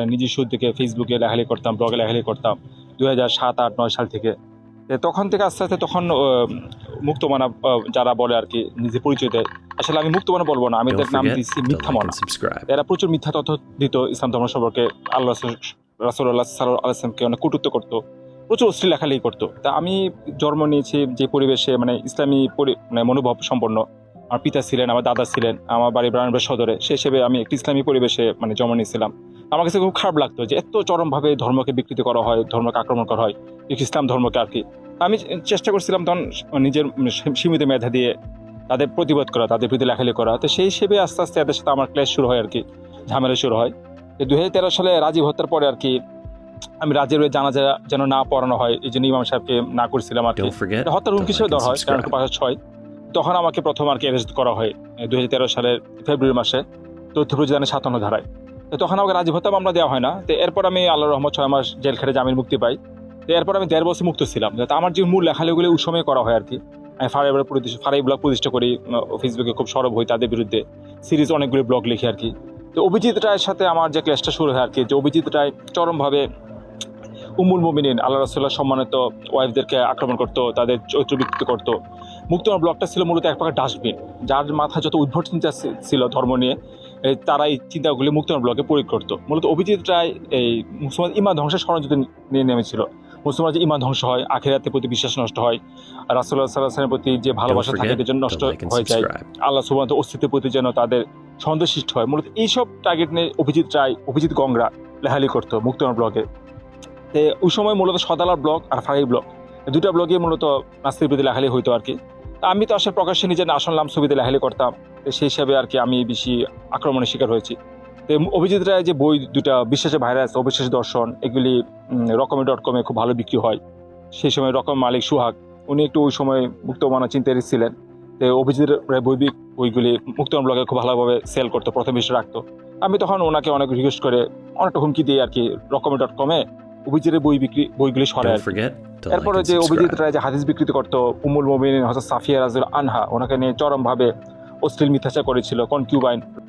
নিজস্ব থেকে ফেসবুকে লেখালেখি করতাম ব্লগে লেখালেখি করতাম দুই হাজার সাত আট নয় সাল থেকে। তখন থেকে আস্তে আস্তে তখন মুক্তমানা যারা বলে আর কি নিজে পরিচয় দেয়। আসলে আমি মুক্তমানা বলব না আমি এদের নাম দিচ্ছি মিথ্যা মনা. এরা প্রচুর মিথ্যা তথ্য দিত ইসলাম ধর্ম সম্পর্কে। আল্লাহ রাসুল্লাহ সাল্লাহ আলাইসলামকে অনেক কটুত্ব করতো প্রচুর অশ্লীল লেখালেখি করতো। তা আমি জন্ম নিয়েছি যে পরিবেশে মানে ইসলামী পরি- মানে মনোভাব সম্পন্ন। আমার পিতা ছিলেন আমার দাদা ছিলেন আমার বাড়ি ব্রাহ্মণবাড়ি সদরে। সে হিসেবে আমি একটি ইসলামী পরিবেশে মানে জন্ম নিয়েছিলাম। আমার কাছে খুব খারাপ লাগতো যে এত চরমভাবে ধর্মকে বিকৃতি করা হয় ধর্মকে আক্রমণ করা হয় ইসলাম ধর্মকে আর কি। আমি চেষ্টা করছিলাম তখন নিজের সীমিত মেধা দিয়ে তাদের প্রতিবাদ করা তাদের প্রতি লেখালেখি করা। তো সেই হিসেবে আস্তে আস্তে এদের সাথে আমার ক্লাস শুরু হয় আর কি ঝামেলা শুরু হয়। দুই হাজার তেরো সালে রাজীব হত্যার পরে আর কি আমি রাজের ওই জানাজা যেন না পড়ানো হয় এই জন্য ইমাম সাহেবকে না করছিলাম আর কি। এটা হত্যার হুমকি হিসেবে দেওয়া হয় কারণ. পাঁচশো ছয় তখন আমাকে প্রথম আর কি অ্যারেস্ট করা হয় দু হাজার তেরো সালের ফেব্রুয়ারি মাসে তথ্য প্রযোজনে সাতান্ন ধারায়। তখন আমাকে রাজীব হত্যা মামলা দেওয়া হয় না। তো এরপর আমি আল্লাহ রহমত ছয় মাস জেল খেটে জামিন মুক্তি পাই। তো এরপর আমি দেড় বছর মুক্ত ছিলাম। তো আমার যে মূল লেখালেখিগুলো ওই সময় করা হয় আর কি। আমি ফারাই প্রতিষ্ঠা ফারাই ব্লগ প্রতিষ্ঠা করি ফেসবুকে খুব সরব হই তাদের বিরুদ্ধে। সিরিজ অনেকগুলি ব্লগ লিখি আর কি। তো অভিজিৎ রায়ের সাথে আমার যে ক্লাসটা শুরু হয় আর কি, যে অভিজিৎ রায় চরমভাবে উমুল মোমিনিন, আল্লাহ রসুল্লাহ সম্মানিত ওয়াইফদেরকে আক্রমণ করতো, তাদের চরিত্র বিকৃত করতো। মুক্তমার ব্লগটা ছিল মূলত এক প্রকার ডাস্টবিন, যার মাথায় যত উদ্ভট চিন্তা ছিল, ধর্ম নিয়ে তারা এই চিন্তাগুলি মুক্তমার ব্লকে প্রয়োগ করতো মূলত অভিজিৎ রায় এই মুসলমান ইমান ধ্বংসের ষড়যন্ত্র নিয়ে নেমেছিল। মুসলমান যে ইমান ধ্বংস হয় আখেরাতের প্রতি বিশ্বাস নষ্ট হয় রাসুল্লাহ সাল্লাহামের প্রতি যে ভালোবাসা থাকে এদের জন্য নষ্ট হয়ে যায় আল্লাহ সুবান্ত অস্তিত্বের প্রতি যেন তাদের সন্দেহ সৃষ্টি হয়। মূলত এইসব টার্গেট নিয়ে অভিজিৎ রায় অভিজিৎ গঙ্গরা লেহালি করতো মুক্তমার ব্লকে। তো ওই সময় মূলত সদালার ব্লক আর ফারাই ব্লক। দুটা ব্লগে মূলত নাস্তির প্রতি লেখালি হইতো আর কি। আমি তো আসলে প্রকাশ্যে নিজের আসল নাম ছবিতে লেখালি করতাম। সেই হিসাবে আর কি আমি বেশি আক্রমণের শিকার হয়েছি। তো অভিজিৎ রায় যে বই দুটা বিশ্বাসে ভাইরাস, অবিশ্বাস দর্শন, এগুলি রকমে ডট কমে খুব ভালো বিক্রি হয়। সেই সময় রকম মালিক সুহাগ, উনি একটু ওই সময় মুক্তমানা চিন্তায় ছিলেন। তো অভিজিৎ রায় বই বইগুলি মুক্তমান ব্লগে খুব ভালোভাবে সেল করতো, প্রথম বিশ্বে রাখতো। আমি তখন ওনাকে অনেক রিকোয়েস্ট করে অনেকটা হুমকি দিয়ে আর কি রকমে ডট কমে অভিজিতের বই বিক্রি বইগুলি সরায় এরপরে যে অভিজিৎ রায় যে হাদিস বিক্রি করতো উমুল মোমিন হজরত সাফিয়া রাজুল আনহা ওনাকে নিয়ে চরমভাবে অশ্লীল মিথ্যাচার করেছিল কনকিউবাইন।